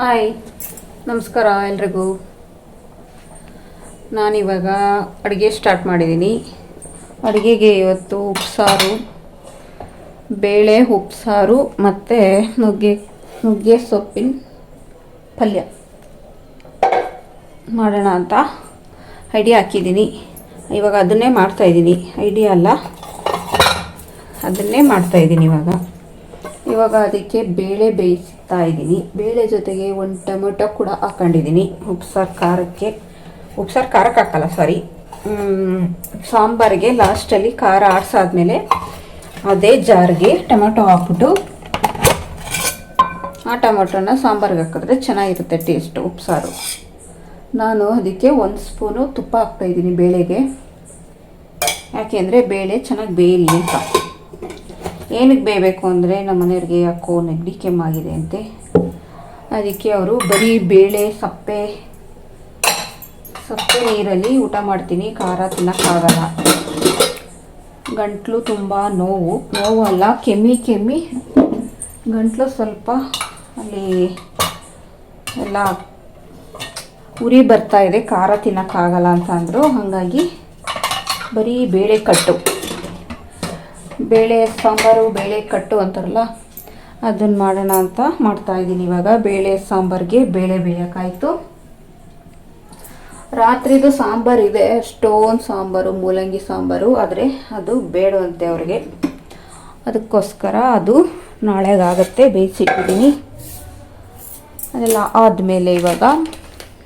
Hi ನಮಸ್ಕಾರ ಎಲ್ರಿಗೂ. ನಾನಿವಾಗ ಅಡುಗೆ ಸ್ಟಾರ್ಟ್ ಮಾಡಿದ್ದೀನಿ. ಅಡುಗೆಗೆ ಇವತ್ತು ಉಪ್ಸಾರು, ಬೇಳೆ ಉಪ್ಸಾರು ಮತ್ತು ನುಗ್ಗೆ ನುಗ್ಗೆ ಸೊಪ್ಪಿನ ಪಲ್ಯ. ಮಾಡೋಣ ಅಂತ ಐಡಿಯಾ ಹಾಕಿದ್ದೀನಿ. ಇವಾಗ ಅದನ್ನೇ ಮಾಡ್ತಾಯಿದ್ದೀನಿ ಐಡಿಯಾ ಅಲ್ಲ. ಅದನ್ನೇ ಮಾಡ್ತಾಯಿದ್ದೀನಿ ಇವಾಗ. ಇವಾಗ ಅದಕ್ಕೆ ಬೇಳೆ ಬೇಯಿಸ್ತಾ ಇದ್ದೀನಿ. ಬೇಳೆ ಜೊತೆಗೆ ಒಂದು ಟೊಮೆಟೊ ಕೂಡ ಹಾಕೊಂಡಿದ್ದೀನಿ. ಉಪ್ಸಾರು ಖಾರಕ್ಕೆ. ಉಪ್ಸಾರು ಖಾರಕ್ಕೆ ಹಾಕಲ್ಲ ಸಾರಿ ಸಾಂಬಾರಿಗೆ ಲಾಸ್ಟಲ್ಲಿ ಖಾರ ಆಡ್ಸಾದ್ಮೇಲೆ ಅದೇ ಜಾರ್ಗೆ ಟೊಮೆಟೊ ಹಾಕ್ಬಿಟ್ಟು ಆ ಟೊಮೆಟೊನ ಸಾಂಬಾರಿಗೆ ಹಾಕಿದ್ರೆ ಚೆನ್ನಾಗಿರುತ್ತೆ ಟೇಸ್ಟ್ ಉಪ್ಸಾರು. ನಾನು ಅದಕ್ಕೆ ಒಂದು ಸ್ಪೂನು ತುಪ್ಪ ಹಾಕ್ತಾಯಿದ್ದೀನಿ ಬೇಳೆಗೆ. ಯಾಕೆಂದರೆ ಬೇಳೆ ಚೆನ್ನಾಗಿ ಬೇಯಲಿ ಅಂತ. ಏನಕ್ಕೆ ಬೇಯಬೇಕು ಅಂದರೆ ನಮ್ಮ ಮನೆಯವ್ರಿಗೆ, ಯಾಕೋ ನೆಗಡಿ ಕೆಮ್ಮಾಗಿದೆ ಅಂತೆ. ಅದಕ್ಕೆ ಅವರು ಬರೀ ಬೇಳೆ, ಸಪ್ಪೆ ಸಪ್ಪೆ ನೀರಲ್ಲಿ ಊಟ ಮಾಡ್ತೀನಿ. ಖಾರ ತಿನ್ನೋಕ್ಕಾಗಲ್ಲ ಗಂಟ್ಲು ತುಂಬ ನೋವು. ನೋವು ಅಲ್ಲ, ಕೆಮ್ಮಿ ಕೆಮ್ಮಿ. ಗಂಟ್ಲು ಸ್ವಲ್ಪ ಅಲ್ಲಿ ಎಲ್ಲ ಉರಿ ಬರ್ತಾ ಇದೆ. ಖಾರ ತಿನ್ನೋಕ್ಕಾಗಲ್ಲ ಅಂತ ಅಂದರು. ಹಾಗಾಗಿ ಬರೀ ಬೇಳೆ ಕಟ್ಟು. ಬೇಳೆ ಸಾಂಬಾರು, ಬೇಳೆ ಕಟ್ಟು ಅಂತಾರಲ್ಲ ಅದನ್ನ ಮಾಡೋಣ ಅಂತ ಮಾಡ್ತಾ ಇದ್ದೀನಿ ಇವಾಗ. ಬೇಳೆ ಸಾಂಬಾರಿಗೆ ಬೇಳೆ ಬೇಯೋಕ್ಕಾಯಿತು ರಾತ್ರಿದು ಸಾಂಬಾರು ಇದೆ. ಸ್ಟೋನ್ ಸಾಂಬಾರು, ಮೂಲಂಗಿ ಸಾಂಬಾರು, ಆದರೆ ಅದು ಬೇಡವಂತೆ ಅವ್ರಿಗೆ. ಅದಕ್ಕೋಸ್ಕರ ಅದು ನಾಳೆಗಾಗತ್ತೆ, ಬೇಯಿಸಿಟ್ಟಿದ್ದೀನಿ. ಅದೆಲ್ಲ ಆದಮೇಲೆ ಇವಾಗ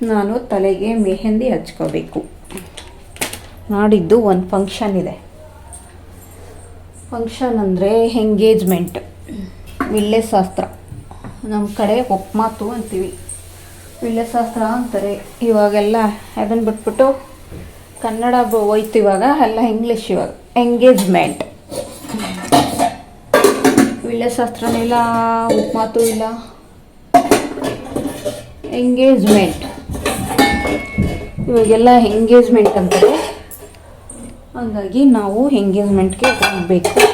ನಾನು ತಲೆಗೆ ಮೆಹಂದಿ ಹಚ್ಕೋಬೇಕು. ನಾಡಿದ್ದು ಒಂದು ಫಂಕ್ಷನ್ ಇದೆ. ಫಂಕ್ಷನ್ ಅಂದರೆ ಎಂಗೇಜ್ಮೆಂಟ್ ವಿಲ್ಲೆ ಶಾಸ್ತ್ರ. ನಮ್ಮ ಕಡೆ ಒಪ್ಮಾತು ಅಂತೀವಿ. ವಿಲ್ಲೆ ಶಾಸ್ತ್ರ ಅಂತಾರೆ. ಇವಾಗೆಲ್ಲ ಅದನ್ನು ಬಿಟ್ಬಿಟ್ಟು ಕನ್ನಡ ಹೋಯ್ತು ಇವಾಗ ಎಲ್ಲ ಇಂಗ್ಲೀಷ್ ಇವಾಗ. ಎಂಗೇಜ್ಮೆಂಟ್ ಶಾಸ್ತ್ರನೂ ಇಲ್ಲ ಉಪ್ಮಾತು ಇಲ್ಲ. ಎಂಗೇಜ್ಮೆಂಟ್ ಇವಾಗೆಲ್ಲ ಎಂಗೇಜ್ಮೆಂಟ್ ಅಂತಾರೆ. ಹಾಗಾಗಿ ನಾವು ಎಂಗೇಜ್ಮೆಂಟ್ಗೆ ಹೋಗಬೇಕು.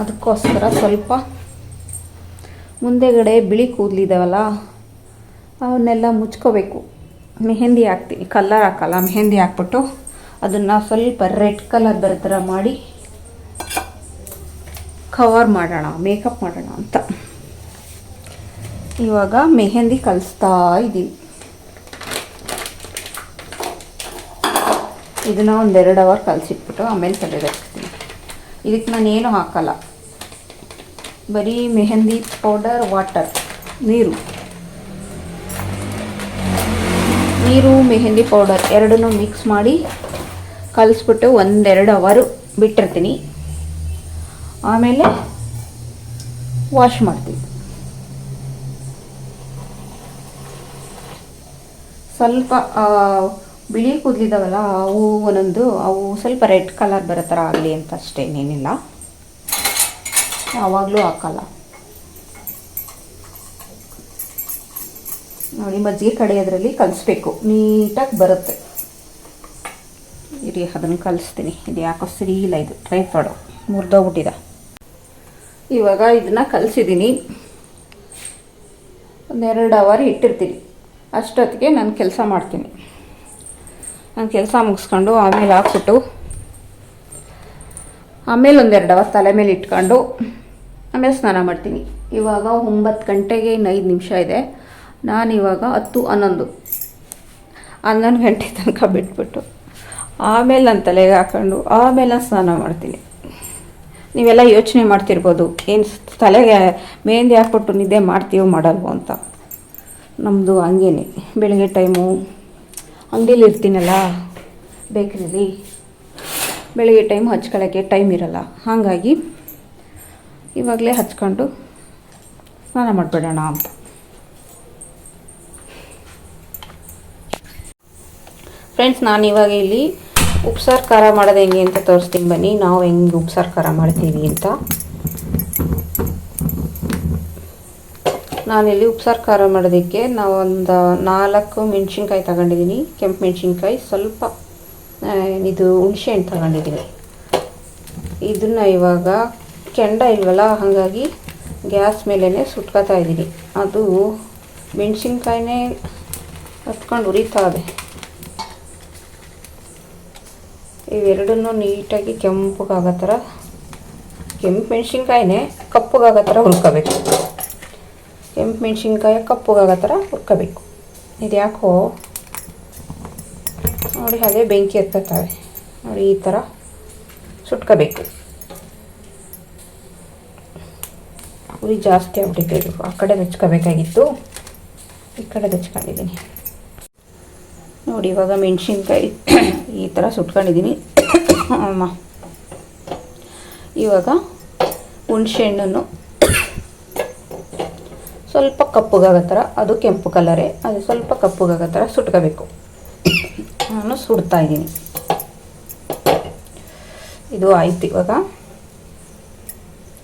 ಅದಕ್ಕೋಸ್ಕರ ಸ್ವಲ್ಪ ಮುಂದೆಗಡೆ ಬಿಳಿ ಕೂದಲಿದ್ದಾವಲ್ಲ ಅವನ್ನೆಲ್ಲ ಮುಚ್ಕೋಬೇಕು. ಮೆಹೆಂದಿ ಹಾಕ್ತೀನಿ, ಕಲ್ಲರ್ ಹಾಕಲ್ಲ, ಮೆಹೆಂದಿ ಹಾಕ್ಬಿಟ್ಟು ಅದನ್ನು ಸ್ವಲ್ಪ ರೆಡ್ ಕಲರ್ ಬರೋ ಥರ ಮಾಡಿ ಕವರ್ ಮಾಡೋಣ, ಮೇಕಪ್ ಮಾಡೋಣ ಅಂತ. ಇವಾಗ ಮೆಹೆಂದಿ ಕಲಿಸ್ತಾ ಇದ್ದೀವಿ. ಇದನ್ನು ಒಂದೆರಡು ಅವರ್ ಕಲಸಿಟ್ಬಿಟ್ಟು ಆಮೇಲೆ ಹಚ್ತೀನಿ ಇದಕ್ಕೆ ನಾನು ಏನೂ ಹಾಕಲ್ಲ. ಬರೀ ಮೆಹಂದಿ ಪೌಡರ್ ವಾಟರ್ ನೀರು. ನೀರು, ಮೆಹಂದಿ ಪೌಡರ್ ಎರಡನ್ನೂ ಮಿಕ್ಸ್ ಮಾಡಿ ಕಲಿಸ್ಬಿಟ್ಟು ಒಂದೆರಡು ಅವರು ಬಿಟ್ಟಿರ್ತೀನಿ. ಆಮೇಲೆ ವಾಶ್ ಮಾಡ್ತೀನಿ. ಸ್ವಲ್ಪ ಬಿಳಿ ಕೂದಲಿದ್ದಾವಲ್ಲ ಅವು ಒಂದೊಂದು, ಅವು ಸ್ವಲ್ಪ ರೆಡ್ ಕಲರ್ ಬರೋ ಥರ ಆಗಲಿ ಅಂತ ಅಷ್ಟೇ, ಏನಿಲ್ಲ. ಯಾವಾಗಲೂ ಹಾಕಲ್ಲ. ನೋಡಿ, ಮಜ್ಜಿಗೆ ಕಡೆಯೋದ್ರಲ್ಲಿ ಕಲಿಸ್ಬೇಕು. ನೀಟಾಗಿ ಬರುತ್ತೆ. ಇರಿ, ಅದನ್ನು ಕಲಿಸ್ತೀನಿ. ಇದು ಯಾಕೋ ಸರಿ ಇಲ್ಲ ಇದು. ಟ್ರೈ ಫ್ರಾಡು ಮುರಿದೋಗ್ಬಿಟ್ಟಿದೆ. ಇವಾಗ ಇದನ್ನು ಕಲಿಸಿದ್ದೀನಿ. ಒಂದೆರಡು ಅವರ್ ಇಟ್ಟಿರ್ತೀನಿ. ಅಷ್ಟೊತ್ತಿಗೆ ನಾನು ಕೆಲಸ ಮಾಡ್ತೀನಿ. ನಾನು ಕೆಲಸ ಮುಗಿಸ್ಕೊಂಡು ಆಮೇಲೆ ಹಾಕ್ಬಿಟ್ಟು ಆಮೇಲೆ ಒಂದೆರಡು ಅವರ್ ತಲೆ ಮೇಲೆ ಇಟ್ಕೊಂಡು ಆಮೇಲೆ ಸ್ನಾನ ಮಾಡ್ತೀನಿ. ಇವಾಗ ಒಂಬತ್ತು ಗಂಟೆಗೆ ಇನ್ನು ಐದು ನಿಮಿಷ ಇದೆ. ನಾನು ಇವಾಗ ಹತ್ತು ಹನ್ನೊಂದು. ಹನ್ನೊಂದು ಗಂಟೆ ತನಕ ಬಿಟ್ಬಿಟ್ಟು ಆಮೇಲೆ ನನ್ನ ತಲೆಗೆ ಹಾಕೊಂಡು ಆಮೇಲೆ ನಾನು ಸ್ನಾನ ಮಾಡ್ತೀನಿ. ನೀವೆಲ್ಲ ಯೋಚನೆ ಮಾಡ್ತಿರ್ಬೋದು, ಏನು ತಲೆಗೆ ಮೆಹಂದಿ ಹಾಕ್ಬಿಟ್ಟು ನಿದ್ದೆ ಮಾಡ್ತೀವೋ ಮಾಡಲ್ವೋ ಅಂತ. ನಮ್ಮದು ಹಂಗೇನೆ. ಬೆಳಗ್ಗೆ ಟೈಮು ಅಂಗಡೀಲಿ ಇರ್ತೀನಲ್ಲ, ಬೇಕ್ರಿಲಿ. ಬೆಳಗ್ಗೆ ಟೈಮ್ ಹಚ್ಕೊಳ್ಳೋಕ್ಕೆ ಟೈಮ್ ಇರಲ್ಲ. ಹಾಗಾಗಿ ಇವಾಗಲೇ ಹಚ್ಕೊಂಡು ಸ್ನಾನ ಮಾಡಿಬಿಡೋಣ ಅಂತ. ಫ್ರೆಂಡ್ಸ್ ನಾನು ಇವಾಗ ಇಲ್ಲಿ ಉಪ್ಸಾರು ಖಾರ ಮಾಡೋದು ಹೆಂಗೆ ಅಂತ ತೋರಿಸ್ತೀನಿ ಬನ್ನಿ. ನಾವು ಹೆಂಗೆ ಉಪ್ಸಾರು ಖಾರ ಮಾಡ್ತೀವಿ ಅಂತ. ನಾನಿಲ್ಲಿ ಉಪ್ಸಾರು ಖಾರ ಮಾಡೋದಕ್ಕೆ ನಾವೊಂದು ನಾಲ್ಕು ಮೆಣಸಿನ್ಕಾಯಿ ತಗೊಂಡಿದ್ದೀನಿ, ಕೆಂಪು ಮೆಣಸಿನ್ಕಾಯಿ, ಸ್ವಲ್ಪ ಇದು ಹುಣಸೆ ಹಣ್ಣು ತಗೊಂಡಿದ್ದೀನಿ. ಇದನ್ನು ಇವಾಗ ಕೆಂಡ ಇಲ್ವಲ್ಲ, ಹಾಗಾಗಿ ಗ್ಯಾಸ್ ಮೇಲೇ ಸುಟ್ಕೋತಾ ಇದ್ದೀನಿ. ಅದು ಮೆಣಸಿನ್ಕಾಯಿನೇ ಹತ್ಕೊಂಡು ಉರಿತಾ ಇದೆ. ಇವೆರಡನ್ನೂ ನೀಟಾಗಿ ಕೆಂಪಗಾಗೋ ಥರ, ಕೆಂಪು ಮೆಣಸಿನ್ಕಾಯಿನೇ ಕಪ್ಪಗಾಗೋ ಥರ ಹುರ್ಕೋಬೇಕು. ಕೆಂಪು ಮೆಣಸಿನ್ಕಾಯಿ ಕಪ್ಪಗಾಗೋ ಥರ ಹುರ್ಕೋಬೇಕು. ಇದು ಯಾಕೋ? ನೋಡಿ ಅದೇ ಬೆಂಕಿ ಎತ್ತತ್ತವೆ ನೋಡಿ, ಈ ಥರ ಸುಟ್ಕೋಬೇಕು. ಉರಿ ಜಾಸ್ತಿ ಆಗ್ಬಿಟ್ಟಿದೆ ಆ ಕಡೆ ಬೆಚ್ಕೋಬೇಕಾಗಿತ್ತು ಈ ಕಡೆ ಬೆಚ್ಕೊಂಡಿದ್ದೀನಿ ನೋಡಿ, ಇವಾಗ ಮೆಣಸಿನ್ಕಾಯಿ ಈ ಥರ ಸುಟ್ಕೊಂಡಿದ್ದೀನಿ. ಅಮ್ಮ. ಇವಾಗ ಹುಣಸೆಹಣ್ಣನ್ನು ಸ್ವಲ್ಪ ಕಪ್ಪಗಾಗೋ ಥರ, ಅದು ಕೆಂಪು ಕಲರೇ ಅದು ಸ್ವಲ್ಪ ಕಪ್ಪಗಾಗೋ ಥರ ಸುಟ್ಕೋಬೇಕು. ನಾನು ಸುಡ್ತಾ ಇದ್ದೀನಿ. ಇದು ಆಯ್ತು ಇವಾಗ.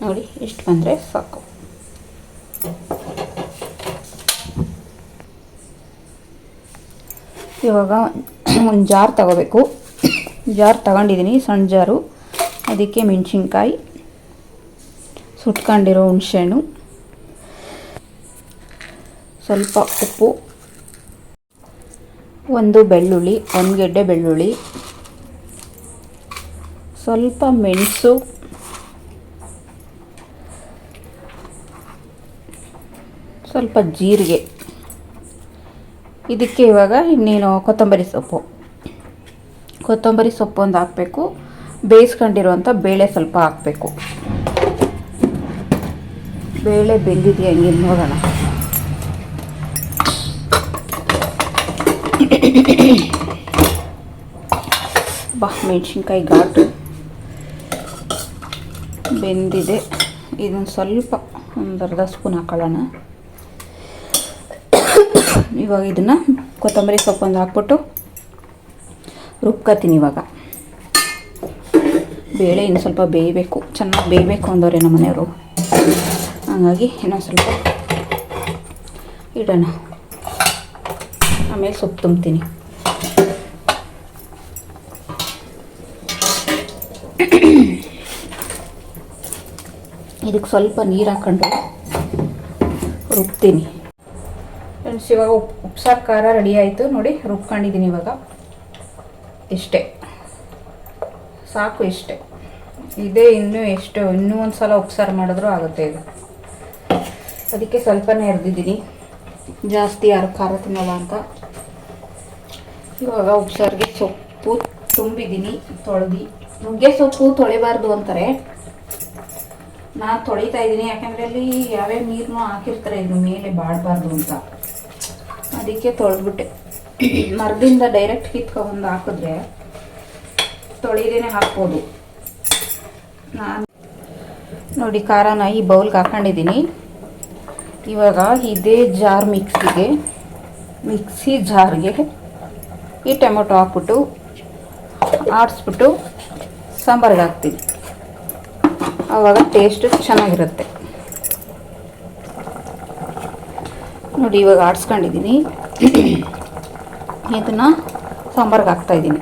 ನೋಡಿ, ಇಷ್ಟು ಬಂದರೆ ಸಾಕು. ಇವಾಗ ಒಂದು ಜಾರ್ ತಗೋಬೇಕು. ಜಾರ್ ತಗೊಂಡಿದ್ದೀನಿ, ಸಣ್ಣ ಜಾರು. ಅದಕ್ಕೆ ಮೆಣಸಿನ್ಕಾಯಿ, ಸುಟ್ಕೊಂಡಿರೋ ಹುಣಸೆಹಣ್ಣು ಸ್ವಲ್ಪ ಉಪ್ಪು, ಒಂದು ಬೆಳ್ಳುಳ್ಳಿ, ಒಂದು ಗೆಡ್ಡೆ ಬೆಳ್ಳುಳ್ಳಿ, ಸ್ವಲ್ಪ ಮೆಣಸು, ಸ್ವಲ್ಪ ಜೀರಿಗೆ. ಇದಕ್ಕೆ ಇವಾಗ ಇನ್ನೇನು ಕೊತ್ತಂಬರಿ ಸೊಪ್ಪು. ಕೊತ್ತಂಬರಿ ಸೊಪ್ಪು ಒಂದು ಹಾಕಬೇಕು. ಬೇಯಿಸ್ಕೊಂಡಿರುವಂಥ ಬೇಳೆ ಸ್ವಲ್ಪ ಹಾಕಬೇಕು. ಬೇಳೆ ಬೆಂದಿದೆಯಾ ನೋಡೋಣ. ಬಾ ಮೆಣಸಿನ್ಕಾಯಿ ಘಾಟು ಬೆಂದಿದೆ. ಇದನ್ನು ಸ್ವಲ್ಪ ಒಂದು ಅರ್ಧ ಸ್ಪೂನ್ ಹಾಕೊಳ್ಳೋಣ. ಇವಾಗ ಇದನ್ನು ಕೊತ್ತಂಬರಿ ಸೊಪ್ಪೊಂದು ಹಾಕ್ಬಿಟ್ಟು ರುಬ್ಕೋತೀನಿ ಇವಾಗ. ಬೇಳೆ ಇನ್ನು ಸ್ವಲ್ಪ ಬೇಯಬೇಕು. ಚೆನ್ನಾಗಿ ಬೇಯಬೇಕು ಅಂದವ್ರೆ ನಮ್ಮ ಮನೆಯವರು ಹಾಗಾಗಿ ಇನ್ನೊಂದು ಸ್ವಲ್ಪ ಇಡೋಣ. ಆಮೇಲೆ ಸೊಪ್ಪು ತುಂಬ್ತೀನಿ. ಇದಕ್ಕೆ ಸ್ವಲ್ಪ ನೀರು ಹಾಕೊಂಡು ರುಬ್ತೀನಿ. ಫ್ರೆಂಡ್ಸ್, ಇವಾಗ ಉಪ್ ಉಪ್ಸಾರು ಖಾರ ರೆಡಿ ಆಯಿತು. ನೋಡಿ, ರುಬ್ಕೊಂಡಿದ್ದೀನಿ ಇವಾಗ. ಇಷ್ಟೇ. ಸಾಕು ಇಷ್ಟೇ. ಇದೇ, ಇನ್ನೂ ಎಷ್ಟು, ಇನ್ನೂ ಒಂದು ಸಲ ಉಪ್ಸಾರು ಮಾಡಿದ್ರೂ ಆಗುತ್ತೆ ಇದು. ಅದಕ್ಕೆ ಸ್ವಲ್ಪನೇ ಎರೆದಿದ್ದೀನಿ. ಜಾಸ್ತಿ ಯಾರು ಖಾರ ತಿನ್ನೋಲ್ಲ ಅಂತ. ಇವಾಗ ಉಪ್ಸಾರಿಗೆ ಸೊಪ್ಪು ತುಂಬಿದ್ದೀನಿ, ತೊಳೆದು. ನುಗ್ಗೆ ಸೊಪ್ಪು ತೊಳಿಬಾರ್ದು ಅಂತಾರೆ. ನಾನು ತೊಳಿತಾ ಇದ್ದೀನಿ, ಯಾಕಂದರೆ ಅಲ್ಲಿ ಯಾವ್ಯಾವ ನೀರನ್ನು ಹಾಕಿರ್ತಾರೆ, ಇದ್ರ ಮೇಲೆ ಬಾಡಬಾರ್ದು ಅಂತ. ಅದಕ್ಕೆ ತೊಳೆದ್ಬಿಟ್ಟೆ. ಮರದಿಂದ ಡೈರೆಕ್ಟ್ ಕಿತ್ಕೊಬಂದು ಹಾಕಿದ್ರೆ ತೊಳಿದೇನೆ ಹಾಕ್ಬೋದು. ನಾನು ನೋಡಿ ಖಾರನ ಈ ಬೌಲ್ಗೆ ಹಾಕೊಂಡಿದ್ದೀನಿ. ಇವಾಗ ಇದೇ ಜಾರ್ ಮಿಕ್ಸಿಗೆ, ಮಿಕ್ಸಿ ಜಾರ್ಗೆ ಈ ಟೊಮೊಟೊ ಹಾಕ್ಬಿಟ್ಟು, ಆಡಿಸ್ಬಿಟ್ಟು ಸಾಂಬಾರಿಗೆ ಹಾಕ್ತೀನಿ ಆವಾಗ ಟೇಸ್ಟು ಚೆನ್ನಾಗಿರುತ್ತೆ. ನೋಡಿ, ಇವಾಗ ಆಡಿಸ್ಕೊಂಡಿದ್ದೀನಿ ಇದನ್ನು ಸಾಂಬಾರ್ಗೆ ಹಾಕ್ತಾಯಿದ್ದೀನಿ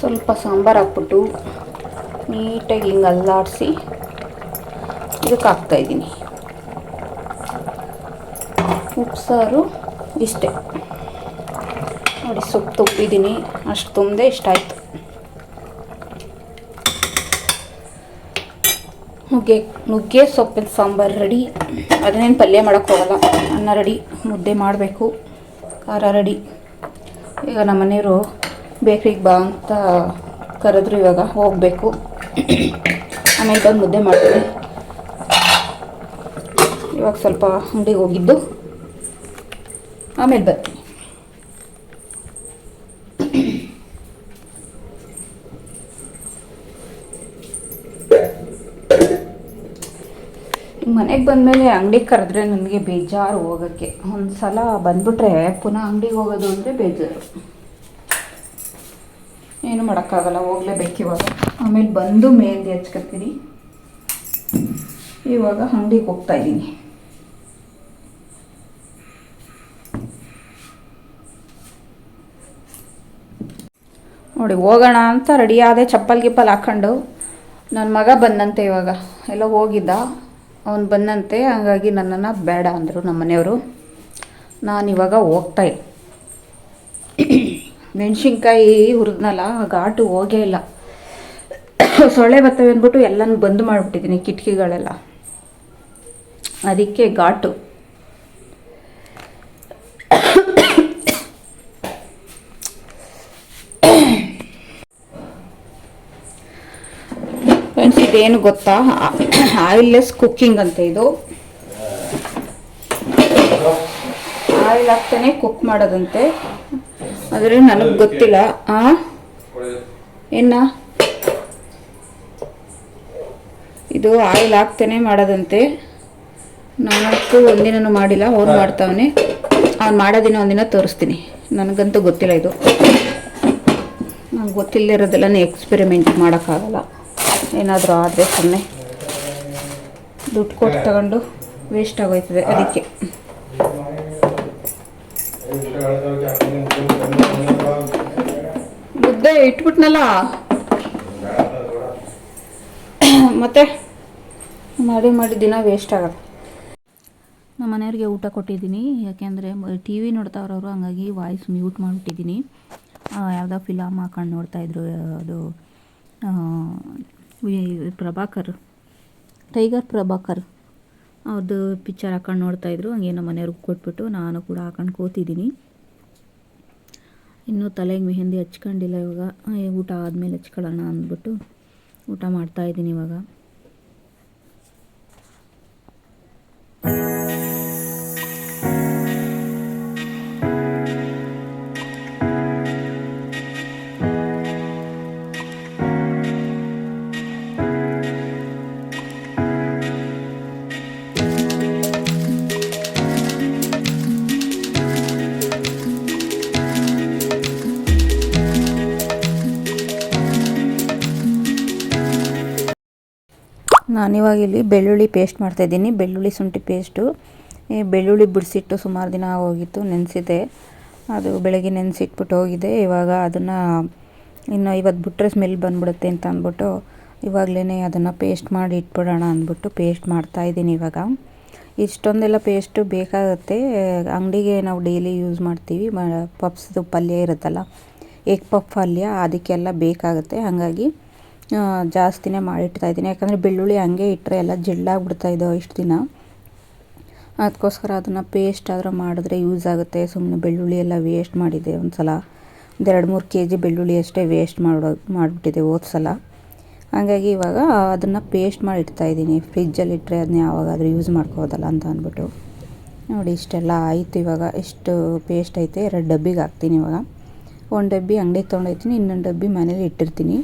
ಸ್ವಲ್ಪ ಸಾಂಬಾರು ಹಾಕ್ಬಿಟ್ಟು ನೀಟಾಗಿ ಹಿಂಗೆ ಅಲ್ಲಾಡಿಸಿ ಇದಕ್ಕೆ ಹಾಕ್ತಾಯಿದ್ದೀನಿ ಉಪ್ಸಾರು ಇಷ್ಟೇ. ನೋಡಿ, ಸೊಪ್ಪು ತುಪ್ಪಿದ್ದೀನಿ. ಅಷ್ಟು ತುಂಬದೆ ಇಷ್ಟ ಆಯಿತು. ನುಗ್ಗೆ ನುಗ್ಗೆ, ಸೊಪ್ಪಿನ ಸಾಂಬಾರು ರೆಡಿ. ಅದನ್ನೇನು ಪಲ್ಯ ಮಾಡೋಕ್ಕೆ ಹೋಗಲ್ಲ. ಅನ್ನ ರೆಡಿ, ಮುದ್ದೆ ಮಾಡಬೇಕು. ಖಾರ ರೆಡಿ. ಈಗ ನಮ್ಮ ಮನೆಯವರು ಬೇಕ್ರಿಗೆ ಬಾ ಅಂತ ಕರೆದ್ರು ಇವಾಗ ಹೋಗಬೇಕು. ಆಮೇಲೆ ಬಂದು ಮುದ್ದೆ ಮಾಡ್ತೀನಿ. ಇವಾಗ ಸ್ವಲ್ಪ ಅಂಗಡಿಗೆ ಹೋಗಿದ್ದು. ಆಮೇಲೆ ಬರ್ತೀನಿ. ಮನೆಗೆ ಬಂದಮೇಲೆ ಅಂಗಡಿಗೆ ಕರೆದ್ರೆ ನನಗೆ ಬೇಜಾರು ಹೋಗೋಕ್ಕೆ. ಒಂದು ಸಲ ಬಂದ್ಬಿಟ್ರೆ ಪುನಃ ಅಂಗಡಿಗೆ ಹೋಗೋದು ಅಂದರೆ ಬೇಜಾರು. ಏನು ಮಾಡೋಕ್ಕಾಗಲ್ಲ ಹೋಗಲೇಬೇಕಿವಾಗ ಆಮೇಲೆ ಬಂದು ಮೆಹಂದಿ ಹಚ್ಕೊತೀನಿ ಇವಾಗ ಅಂಗಡಿಗೆ ಹೋಗ್ತಾ ಇದ್ದೀನಿ. ನೋಡಿ, ಹೋಗೋಣ ಅಂತ ರೆಡಿ ಆದೆ, ಚಪ್ಪಲ್ ಗಿಪ್ಪಲ್ ಹಾಕ್ಕೊಂಡು ನನ್ನ ಮಗ ಬಂದಂತೆ ಇವಾಗ. ಎಲ್ಲ ಹೋಗಿದ್ದ. ಅವನು ಬಂದಂತೆ, ಹಂಗಾಗಿ ನನ್ನನ್ನು ಬೇಡ ಅಂದರು ನಮ್ಮ ಮನೆಯವರು ಹೋಗ್ತಾ ಇದ್ದೆ ಮೆಣಸಿನ್ಕಾಯಿ ಹುರಿದ್ನಲ್ಲ, ಘಾಟು ಹೋಗೇ ಇಲ್ಲ. ಸೊಳ್ಳೆ ಬರ್ತವೆ ಅಂದ್ಬಿಟ್ಟು ಎಲ್ಲನೂ ಬಂದ್ ಮಾಡಿಬಿಟ್ಟಿದ್ದೀನಿ ಕಿಟಕಿಗಳೆಲ್ಲ. ಅದಕ್ಕೆ ಘಾಟು. ಫ್ರೆಂಡ್ಸ್ ಇದೇನು ಗೊತ್ತಾ? ಆಯಿಲ್ಲೆಸ್ ಕುಕ್ಕಿಂಗ್ ಅಂತ ಇದು. ಆಯಿಲ್ ಹಾಕ್ತಾನೆ ಕುಕ್ ಮಾಡೋದಂತೆ. ಆದರೆ ನನಗೆ ಗೊತ್ತಿಲ್ಲ. ಆ? ಏನ? ಇದು ಆಯಿಲ್ ಹಾಕ್ತಾನೆ ಮಾಡೋದಂತೆ. ನಾನಂತೂ ಒಂದಿನೂ ಮಾಡಿಲ್ಲ ಅವ್ನು ಮಾಡ್ತಾವನೆ. ಅವ್ನು ಮಾಡೋದಿನ ಒಂದಿನ ತೋರಿಸ್ತೀನಿ. ನನಗಂತೂ ಗೊತ್ತಿಲ್ಲ ಇದು. ನಂಗೆ ಗೊತ್ತಿಲ್ಲದಿರೋದೆಲ್ಲ ಎಕ್ಸ್ಪೆರಿಮೆಂಟ್ ಮಾಡೋಕ್ಕಾಗಲ್ಲ. ಏನಾದರೂ ಆದರೆ ಸುಮ್ಮನೆ ದುಡ್ಡು ಕೊಟ್ಟು ತಗೊಂಡು ವೇಸ್ಟ್ ಆಗೋಯ್ತದೆ ಅದಕ್ಕೆ. ಮುದ್ದೆ ಇಟ್ಬಿಟ್ನಲ್ಲ. ಮತ್ತೆ ಮಾಡಿ ಮಾಡಿ ದಿನ ವೇಸ್ಟ್ ಆಗುತ್ತೆ. ನಮ್ಮ ಮನೆಯವ್ರಿಗೆ ಊಟ ಕೊಟ್ಟಿದ್ದೀನಿ, ಯಾಕೆಂದರೆ ಟಿ ವಿ ನೋಡ್ತಾವ್ರವರು ಹಂಗಾಗಿ ವಾಯ್ಸ್ ಮ್ಯೂಟ್ ಮಾಡಿಬಿಟ್ಟಿದ್ದೀನಿ. ಯಾವುದೋ ಫಿಲಮ್ ಹಾಕೊಂಡು ನೋಡ್ತಾಯಿದ್ರು ಅದು ಪ್ರಭಾಕರ್ ಟೈಗರ್ ಪ್ರಭಾಕರ್ ಅವ್ರದ್ದು ಪಿಕ್ಚರ್ ಹಾಕೊಂಡು ನೋಡ್ತಾಯಿದ್ರು ಹಂಗೆ ನಮ್ಮ ಮನೆಯವ್ರಿಗೆ ಕೊಟ್ಬಿಟ್ಟು ನಾನು ಕೂಡ ಹಾಕೊಂಡು ಕೂತಿದ್ದೀನಿ. ಇನ್ನೂ ತಲೆಗೆ ಮೆಹಂದಿ ಹಚ್ಕೊಂಡಿಲ್ಲ ಇವಾಗ ಊಟ ಆದಮೇಲೆ ಹಚ್ಕೊಳ್ಳೋಣ ಅಂದ್ಬಿಟ್ಟು ಊಟ ಮಾಡ್ತಾ ಇದ್ದೀನಿ ಇವಾಗ. ನಾನಿವಾಗ ಇಲ್ಲಿ ಬೆಳ್ಳುಳ್ಳಿ ಪೇಸ್ಟ್ ಮಾಡ್ತಾಯಿದ್ದೀನಿ ಬೆಳ್ಳುಳ್ಳಿ ಶುಂಠಿ ಪೇಸ್ಟು ಈ ಬೆಳ್ಳುಳ್ಳಿ ಬಿಡಿಸಿಟ್ಟು ಸುಮಾರು ದಿನ ಹೋಗಿತ್ತು ನೆನೆಸಿದೆ. ಅದು ಬೆಳಗ್ಗೆ ನೆನೆಸಿಟ್ಬಿಟ್ಟು ಹೋಗಿದೆ. ಇವಾಗ ಅದನ್ನು ಇನ್ನು ಇವತ್ತು ಬಿಟ್ಟರೆ ಸ್ಮೆಲ್ ಬಂದ್ಬಿಡುತ್ತೆ ಅಂತ ಅಂದ್ಬಿಟ್ಟು ಇವಾಗಲೇ ಅದನ್ನು ಪೇಸ್ಟ್ ಮಾಡಿ ಇಟ್ಬಿಡೋಣ ಅಂದ್ಬಿಟ್ಟು ಪೇಸ್ಟ್ ಮಾಡ್ತಾಯಿದ್ದೀನಿ ಇವಾಗ. ಇಷ್ಟೊಂದೆಲ್ಲ ಪೇಸ್ಟು ಬೇಕಾಗುತ್ತೆ. ಅಂಗಡಿಗೆ ನಾವು ಡೈಲಿ ಯೂಸ್ ಮಾಡ್ತೀವಿ. ಪಪ್ಸ್ದು ಪಲ್ಯ ಇರುತ್ತಲ್ಲ ಎಗ್ ಪಪ್ ಪಲ್ಯ, ಅದಕ್ಕೆಲ್ಲ ಬೇಕಾಗುತ್ತೆ. ಹಾಗಾಗಿ ಜಾಸ್ತಿನೇ ಮಾಡಿಡ್ತಾ ಇದ್ದೀನಿ. ಯಾಕಂದರೆ ಬೆಳ್ಳುಳ್ಳಿ ಹಂಗೆ ಇಟ್ಟರೆ ಎಲ್ಲ ಜಿಡ್ಡಾಗ್ಬಿಡ್ತಾ ಇದ್ದಾವೆ ಇಷ್ಟು ದಿನ. ಅದಕ್ಕೋಸ್ಕರ ಅದನ್ನು ಪೇಸ್ಟ್ ಆದರೂ ಮಾಡಿದ್ರೆ ಯೂಸ್ ಆಗುತ್ತೆ. ಸುಮ್ಮನೆ ಬೆಳ್ಳುಳ್ಳಿ ಎಲ್ಲ ವೇಸ್ಟ್ ಮಾಡಿದ್ದೆ ಒಂದು ಸಲ ಒಂದು ಎರಡು ಮೂರು ಕೆ ಜಿ ಬೆಳ್ಳುಳ್ಳಿ ಅಷ್ಟೇ ವೇಸ್ಟ್ ಮಾಡೋ ಮಾಡಿಬಿಟ್ಟಿದ್ದೆ ಹೋದ ಸಲ ಹಾಗಾಗಿ ಇವಾಗ ಅದನ್ನು ಪೇಸ್ಟ್ ಮಾಡಿ ಇಡ್ತಾ ಇದ್ದೀನಿ ಫ್ರಿಜ್ಜಲ್ಲಿ ಇಟ್ಟರೆ ಅದನ್ನ ಯಾವಾಗಾದರೂ ಯೂಸ್ ಮಾಡ್ಕೋಬೋದಲ್ಲ ಅಂತ ಅಂದ್ಬಿಟ್ಟು. ನೋಡಿ, ಇಷ್ಟೆಲ್ಲ ಆಯಿತು ಇವಾಗ. ಇಷ್ಟು ಪೇಸ್ಟ್ ಐತೆ? ಎರಡು ಡಬ್ಬಿಗೆ ಹಾಕ್ತೀನಿ ಇವಾಗ. ಒಂದು ಡಬ್ಬಿ ಅಂಗಡಿಗೆ ತೊಗೊಂಡೋಗ್ತೀನಿ ಇನ್ನೊಂದು ಡಬ್ಬಿ ಮನೇಲಿ ಇಟ್ಟಿರ್ತೀನಿ.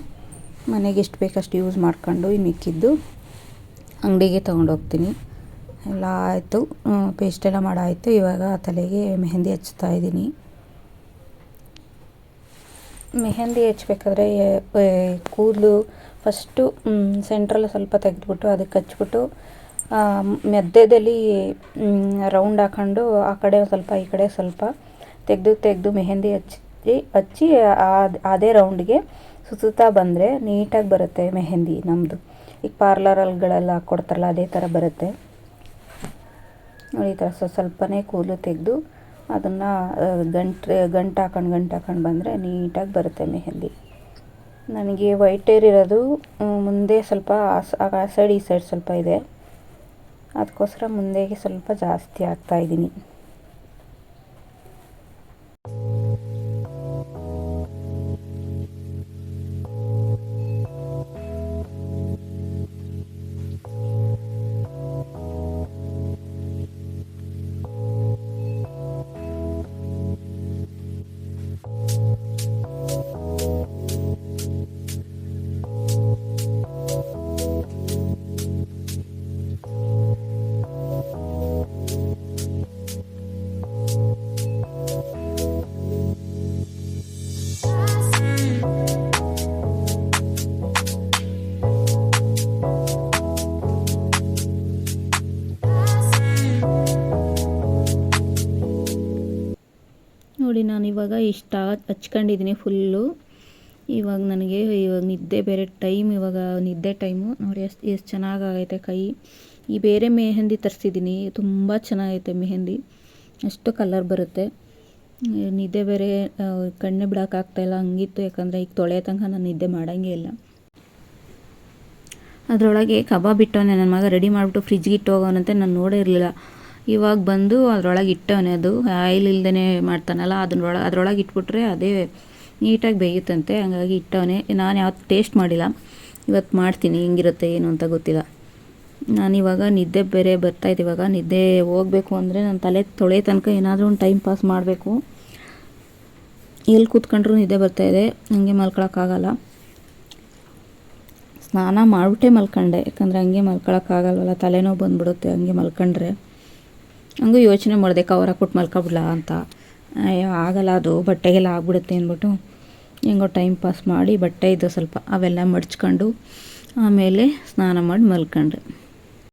ಮನೆಗೆ ಎಷ್ಟು ಬೇಕಷ್ಟು ಯೂಸ್ ಮಾಡ್ಕೊಂಡು ಇನ್ನು ಮಿಕ್ಕಿದ್ದು ಅಂಗಡಿಗೆ ತೊಗೊಂಡೋಗ್ತೀನಿ ಎಲ್ಲ ಆಯಿತು. ಪೇಸ್ಟ್ ಎಲ್ಲ ಮಾಡಾಯಿತು. ಇವಾಗ ತಲೆಗೆ ಮೆಹಂದಿ ಹಚ್ತಾ ಇದ್ದೀನಿ. ಮೆಹಂದಿ ಹಚ್ಬೇಕಾದ್ರೆ ಕೂದಲು ಫಸ್ಟು ಸೆಂಟ್ರಲ್ಲಿ ಸ್ವಲ್ಪ ತೆಗೆದ್ಬಿಟ್ಟು ಅದಕ್ಕೆ ಹಚ್ಬಿಟ್ಟು ಮೆದ್ದೆದಲ್ಲಿ ಮಧ್ಯದಲ್ಲಿ ರೌಂಡ್ ಹಾಕೊಂಡು ಆ ಕಡೆ ಸ್ವಲ್ಪ, ಈ ಕಡೆ ಸ್ವಲ್ಪ ತೆಗೆದು ತೆಗೆದು ಮೆಹಂದಿ ಹಚ್ಚಿ ಹಚ್ಚಿ ಅದೇ ರೌಂಡ್ಗೆ ಸುತ್ತಾ ಬಂದರೆ ನೀಟಾಗಿ ಬರುತ್ತೆ ಮೆಹೆಂದಿ ನಮ್ಮದು ಈಗ ಪಾರ್ಲರ್ಗಳೆಲ್ಲ ಹಾಕ್ಕೊಡ್ತಾರಲ್ಲ ಅದೇ ಥರ ಬರುತ್ತೆ. ನೋಡಿ ಈ ಥರ ಸ್ವ ಸ್ವಲ್ಪನೇ ಕೂದಲು ತೆಗೆದು ಅದನ್ನು ಗಂಟೆ, ಗಂಟು ಹಾಕೊಂಡು ಗಂಟು ಹಾಕೊಂಡು ಬಂದರೆ ನೀಟಾಗಿ ಬರುತ್ತೆ ಮೆಹೆಂದಿ. ನನಗೆ ವೈಟ್ ಏರ್ ಇರೋದು ಮುಂದೆ ಸ್ವಲ್ಪ ಆ ಸೈಡ್ ಈ ಸೈಡ್ ಸ್ವಲ್ಪ ಇದೆ. ಅದಕ್ಕೋಸ್ಕರ ಮುಂದೆಗೆ ಸ್ವಲ್ಪ ಜಾಸ್ತಿ ಹಾಕ್ತಾ ಇವಾಗ ಇಷ್ಟ ಹಚ್ಕೊಂಡಿದ್ದೀನಿ ಫುಲ್ಲು ಇವಾಗ ನನಗೆ ಇವಾಗ ನಿದ್ದೆ ಬೇರೆ ಟೈಮ್ ಇವಾಗ ನಿದ್ದೆ ಟೈಮು ನೋಡಿ ಎಷ್ಟು ಎಷ್ಟು ಚೆನ್ನಾಗಾಗೈತೆ ಕೈ. ಈ ಬೇರೆ ಮೆಹೆಂದಿ ತರಿಸಿದ್ದೀನಿ ತುಂಬ ಚೆನ್ನಾಗೈತೆ ಮೆಹೆಂದಿ. ಅಷ್ಟು ಕಲರ್ ಬರುತ್ತೆ. ನಿದ್ದೆ ಬೇರೆ ಕಣ್ಣು ಬಿಡೋಕ್ಕಾಗ್ತಾಯಿಲ್ಲ ಹಂಗಿತ್ತು. ಯಾಕಂದರೆ ಈಗ ತೊಳೆ ತನಕ ನಾನು ನಿದ್ದೆ ಮಾಡೋಂಗೇ ಇಲ್ಲ. ಅದರೊಳಗೆ ಕಬಾಬ್ ಇಟ್ಟವನೆ ನನ್ನ ಮಗ ರೆಡಿ ಮಾಡಿಬಿಟ್ಟು ಫ್ರಿಜ್ಗೆ ಇಟ್ಟು ಹೋಗೋನಂತೆ ನಾನು ನೋಡೇ ಇರಲಿಲ್ಲ. ಇವಾಗ ಬಂದು ಅದರೊಳಗೆ ಇಟ್ಟವನೆ ಅದು ಆಯಿಲ್ ಇಲ್ದೇ ಮಾಡ್ತಾನಲ್ಲ ಅದರೊಳಗೆ ಅದ್ರೊಳಗೆ ಇಟ್ಬಿಟ್ರೆ ಅದೇ ನೀಟಾಗಿ ಬೇಯುತ್ತಂತೆ, ಹಂಗಾಗಿ ಇಟ್ಟವನೆ. ನಾನು ಯಾವತ್ತು ಟೇಸ್ಟ್ ಮಾಡಿಲ್ಲ. ಇವತ್ತು ಮಾಡ್ತೀನಿ, ಹೆಂಗಿರುತ್ತೆ, ಏನು ಅಂತ ಗೊತ್ತಿಲ್ಲ. ನಾನಿವಾಗ ನಿದ್ದೆ ಬೇರೆ ಬರ್ತಾಯಿದೆ ಇವಾಗ ನಿದ್ದೆ ಹೋಗಬೇಕು ಅಂದರೆ ನನ್ನ ತಲೆ ತೊಳೆ ತನಕ ಏನಾದರೂ ಒಂದು ಟೈಮ್ ಪಾಸ್ ಮಾಡಬೇಕು. ಎಲ್ಲಿ ಕೂತ್ಕೊಂಡ್ರೂ ನಿದ್ದೆ ಬರ್ತಾಯಿದೆ ಹಂಗೆ ಮಲ್ಕೊಳಕ್ಕಾಗಲ್ಲ. ಸ್ನಾನ ಮಾಡಿಬಿಟ್ಟೆ ಮಲ್ಕೊಂಡೆ, ಯಾಕಂದರೆ ಹಂಗೆ ಮಲ್ಕೊಳಕ್ಕಾಗಲ್ವಲ್ಲ, ತಲೆನೋವು ಬಂದ್ಬಿಡುತ್ತೆ, ಹಂಗೆ ಮಲ್ಕೊಂಡ್ರೆ. ಹಂಗೂ ಯೋಚನೆ ಮಾಡಿದೆ ಕವರ ಕೊಟ್ಟು ಮಲ್ಕೊಬಿಡ್ಲಾ ಅಂತ. ಅಯ್ಯೋ, ಆಗಲ್ಲ ಅದು, ಬಟ್ಟೆಗೆಲ್ಲ ಆಗ್ಬಿಡುತ್ತೆ, ಅಂದ್ಬಿಟ್ಟು ಹೆಂಗೋ ಟೈಮ್ ಪಾಸ್ ಮಾಡಿ ಬಟ್ಟೆ ಇದ್ದು ಸ್ವಲ್ಪ ಅವೆಲ್ಲ ಮಡ್ಚ್ಕೊಂಡು ಆಮೇಲೆ ಸ್ನಾನ ಮಾಡಿ ಮಲ್ಕೊಂಡೆ